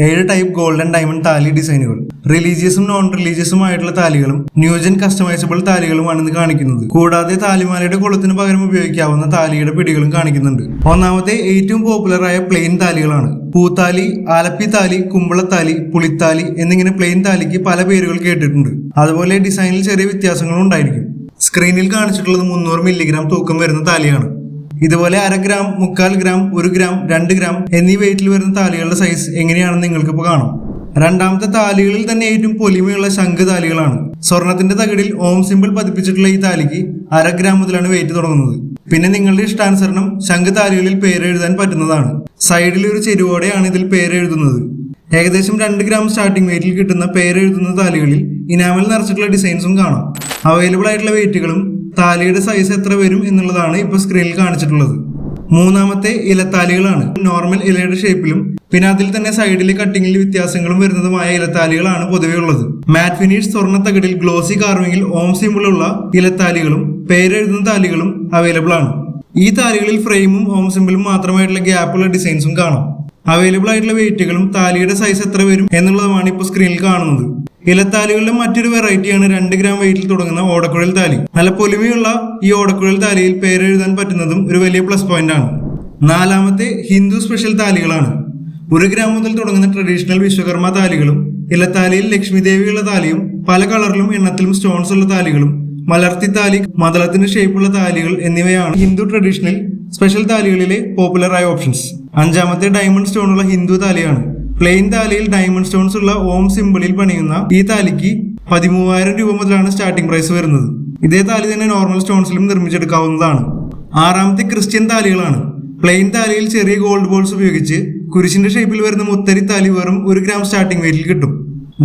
ഏഴ് type golden diamond താലി ഡിസൈനുകൾ റിലീജിയസും നോൺ റിലീജിയസും ആയിട്ടുള്ള താലികളും ന്യൂജൻ കസ്റ്റമൈസബിൾ താലികളുമാണ് ഇന്ന് കാണിക്കുന്നത്. കൂടാതെ താലിമാലയുടെ കുളത്തിന് പകരം ഉപയോഗിക്കാവുന്ന താലിയുടെ പിടികളും കാണിക്കുന്നുണ്ട്. ഒന്നാമത്തെ ഏറ്റവും പോപ്പുലറായ പ്ലെയിൻ താലികളാണ്. പൂത്താലി ആലപ്പി താലി കുമ്പളത്താലി പുളിത്താലി എന്നിങ്ങനെ പ്ലെയിൻ താലിക്ക് പല പേരുകൾ കേട്ടിട്ടുണ്ട്. അതുപോലെ ഡിസൈനിൽ ചെറിയ വ്യത്യാസങ്ങളും ഉണ്ടായിരിക്കും. സ്ക്രീനിൽ കാണിച്ചിട്ടുള്ളത് മുന്നൂറ് മില്ലിഗ്രാം തൂക്കം വരുന്ന താലിയാണ്. ഇതുപോലെ അര ഗ്രാം മുക്കാൽ ഗ്രാം ഒരു ഗ്രാം രണ്ട് ഗ്രാം എന്നീ വെയിറ്റിൽ വരുന്ന താലികളുടെ സൈസ് എങ്ങനെയാണെന്ന് നിങ്ങൾക്ക് ഇപ്പോൾ കാണാം. രണ്ടാമത്തെ താലികളിൽ തന്നെ ഏറ്റവും പൊലിമയുള്ള ശംഖ് താലികളാണ്. സ്വർണത്തിന്റെ തകിടിൽ ഓം സിമ്പിൾ പതിപ്പിച്ചിട്ടുള്ള ഈ താലിക്ക് അര ഗ്രാം മുതലാണ് വെയിറ്റ് തുടങ്ങുന്നത്. പിന്നെ നിങ്ങളുടെ ഇഷ്ടാനുസരണം ശംഖ് താലികളിൽ പേരെഴുതാൻ പറ്റുന്നതാണ്. സൈഡിൽ ഒരു ചെരുവോടെയാണ് ഇതിൽ പേരെഴുതുന്നത് ഏകദേശം രണ്ട് ഗ്രാം സ്റ്റാർട്ടിംഗ് വെയിറ്റിൽ കിട്ടുന്ന പേരെഴുതുന്ന താലികളിൽ ഇനാമൽ നിറച്ചിട്ടുള്ള ഡിസൈൻസും കാണാം. അവൈലബിൾ ആയിട്ടുള്ള വെയിറ്റുകളും താലിയുടെ സൈസ് എത്ര വരും എന്നുള്ളതാണ് ഇപ്പോൾ സ്ക്രീനിൽ കാണിച്ചിട്ടുള്ളത്. മൂന്നാമത്തെ ഇലത്താലികളാണ്. നോർമൽ ഇലയുടെ ഷേപ്പിലും പിന്നെ അതിൽ തന്നെ സൈഡിൽ കട്ടിങ്ങിൽ വ്യത്യാസങ്ങളും വരുന്നതുമായ ഇലത്താലികളാണ് പൊതുവേ ഉള്ളത്. മാറ്റ് ഫിനിഷ് സ്വർണ തകിടിൽ ഗ്ലോസി കാർവിംഗിൽ ഓം സിമ്പിളുള്ള ഇലത്താലികളും പേരെഴുതുന്ന താലികളും അവൈലബിൾ ആണ്. ഈ താലികളിൽ ഫ്രെയിമും ഓം സിമ്പിളും മാത്രമായിട്ടുള്ള ഗ്യാപ്പുള്ള ഡിസൈൻസും കാണാം. അവൈലബിൾ ആയിട്ടുള്ള വെയിറ്റുകളും താലിയുടെ സൈസ് എത്ര വരും എന്നുള്ളതുമാണ് ഇപ്പോൾ സ്ക്രീനിൽ കാണുന്നത്. ഇലത്താലികളുടെ മറ്റൊരു വെറൈറ്റിയാണ് രണ്ട് ഗ്രാം വെയിറ്റിൽ തുടങ്ങുന്ന ഓടക്കുഴൽ താലി. നല്ല പൊലിമയുള്ള ഈ ഓടക്കുഴൽ താലിയിൽ പേരെഴുതാൻ പറ്റുന്നതും ഒരു വലിയ പ്ലസ് പോയിന്റ് ആണ്. നാലാമത്തെ ഹിന്ദു സ്പെഷ്യൽ താലികളാണ്. ഒരു ഗ്രാം മുതൽ തുടങ്ങുന്ന ട്രഡീഷണൽ വിശ്വകർമ്മ താലികളും ഇലത്താലിയിൽ ലക്ഷ്മി ദേവിയുള്ള താലിയും പല കളറിലും എണ്ണത്തിലും സ്റ്റോൺസ് ഉള്ള താലികളും മലർത്തി താലി മദളത്തിന്റെ ഷേപ്പുള്ള താലികൾ എന്നിവയാണ് ഹിന്ദു ട്രഡീഷണൽ സ്പെഷ്യൽ താലികളിലെ പോപ്പുലറായ ഓപ്ഷൻസ് അഞ്ചാമത്തെ ഡയമണ്ട് സ്റ്റോൺ ഉള്ള ഹിന്ദു താലിയാണ്. പ്ലെയിൻ താലിയിൽ ഡയമണ്ട് സ്റ്റോൺസ് ഉള്ള ഓം സിമ്പിളിൽ പണിയുന്ന ഈ താലിക്ക് പതിമൂവായിരം രൂപ മുതലാണ് സ്റ്റാർട്ടിംഗ് പ്രൈസ് വരുന്നത്. ഇതേ താലി തന്നെ നോർമൽ സ്റ്റോൺസിലും നിർമ്മിച്ചെടുക്കാവുന്നതാണ്. ആറാമത്തെ ക്രിസ്ത്യൻ താലികളാണ്. പ്ലെയിൻ താലിയിൽ ചെറിയ ഗോൾഡ് ബോൾസ് ഉപയോഗിച്ച് കുരിശിന്റെ ഷേപ്പിൽ വരുന്ന മുത്തരി താലി വെറും ഒരു ഗ്രാം സ്റ്റാർട്ടിംഗ് വെയിറ്റിൽ കിട്ടും.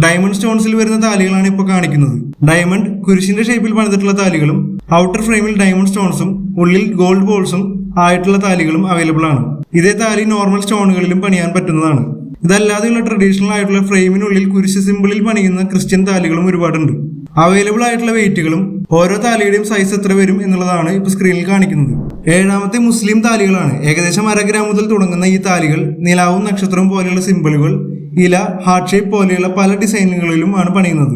ഡയമണ്ട് സ്റ്റോൺസിൽ വരുന്ന താലികളാണ് ഇപ്പോൾ കാണിക്കുന്നത്. ഡയമണ്ട് കുരിശിന്റെ ഷേപ്പിൽ പണിതിട്ടുള്ള താലികളും ഔട്ടർ ഫ്രെയിമിൽ ഡയമണ്ട് സ്റ്റോൺസും ഉള്ളിൽ ഗോൾഡ് ബോൾസും ആയിട്ടുള്ള താലികളും അവൈലബിൾ ആണ്. ഇതേ താലി നോർമൽ സ്റ്റോണുകളിലും പണിയാൻ പറ്റുന്നതാണ്. ഇതല്ലാതെയുള്ള ട്രഡീഷണൽ ആയിട്ടുള്ള ഫ്രെയിമിനുള്ളിൽ കുരിശ് സിമ്പിളിൽ പണിയുന്ന ക്രിസ്ത്യൻ താലികളും ഒരുപാടുണ്ട്. അവൈലബിൾ ആയിട്ടുള്ള വെയിറ്റുകളും ഓരോ താലിയുടെയും സൈസ് എത്ര വരും എന്നുള്ളതാണ് ഇപ്പോൾ സ്ക്രീനിൽ കാണിക്കുന്നത്. ഏഴാമത്തെ മുസ്ലിം താലികളാണ്. ഏകദേശം അര ഗ്രാം മുതൽ തുടങ്ങുന്ന ഈ താലികൾ നിലാവും നക്ഷത്രവും പോലെയുള്ള സിമ്പിളുകൾ ഇല ഹാർട്ട് ഷേപ്പ് പോലെയുള്ള പല ഡിസൈനുകളിലും ആണ് പണിയുന്നത്.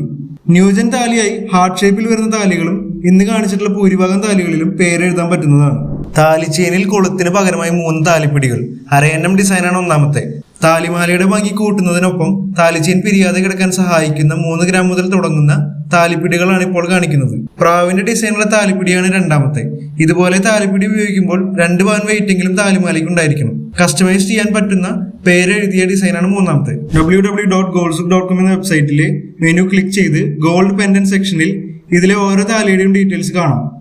ന്യൂജൻ താലിയായി ഹാർട്ട് ഷേപ്പിൽ വരുന്ന താലികളും ഇന്ന് കാണിച്ചിട്ടുള്ള ഭൂരിഭാഗം താലികളിലും പേരെഴുതാൻ പറ്റുന്നതാണ്. താലിച്ചേനിൽ കൊളുത്തിന് പകരമായി മൂന്ന് താലിപ്പിടികൾ. അരയന്നം ഡിസൈനാണ് ഒന്നാമത്തെ. താലിമാലയുടെ ഭംഗി കൂട്ടുന്നതിനൊപ്പം താലിച്ചേൻ പിരിയാതെ കിടക്കാൻ സഹായിക്കുന്ന മൂന്ന് ഗ്രാം മുതൽ തുടങ്ങുന്ന താലിപ്പിടികളാണ് ഇപ്പോൾ കാണിക്കുന്നത്. പ്രാവിന്റെ ഡിസൈനുള്ള താലിപ്പിടിയാണ് രണ്ടാമത്തെ. ഇതുപോലെ താലിപ്പിടി ഉപയോഗിക്കുമ്പോൾ രണ്ട് പവൻ വെയിറ്റെങ്കിലും താലിമാലയ്ക്ക് ഉണ്ടായിരിക്കണം. കസ്റ്റമൈസ് ചെയ്യാൻ പറ്റുന്ന പേരെഴുതിയ ഡിസൈനാണ് മൂന്നാമത്തെ. W W dot golds dot com എന്ന വെബ്സൈറ്റിൽ മെനു ക്ലിക്ക് ചെയ്ത് ഗോൾഡ് പെൻഡൻ സെക്ഷനിൽ ഇതിലെ ഓരോ താലിയുടെയും ഡീറ്റെയിൽസ് കാണാം.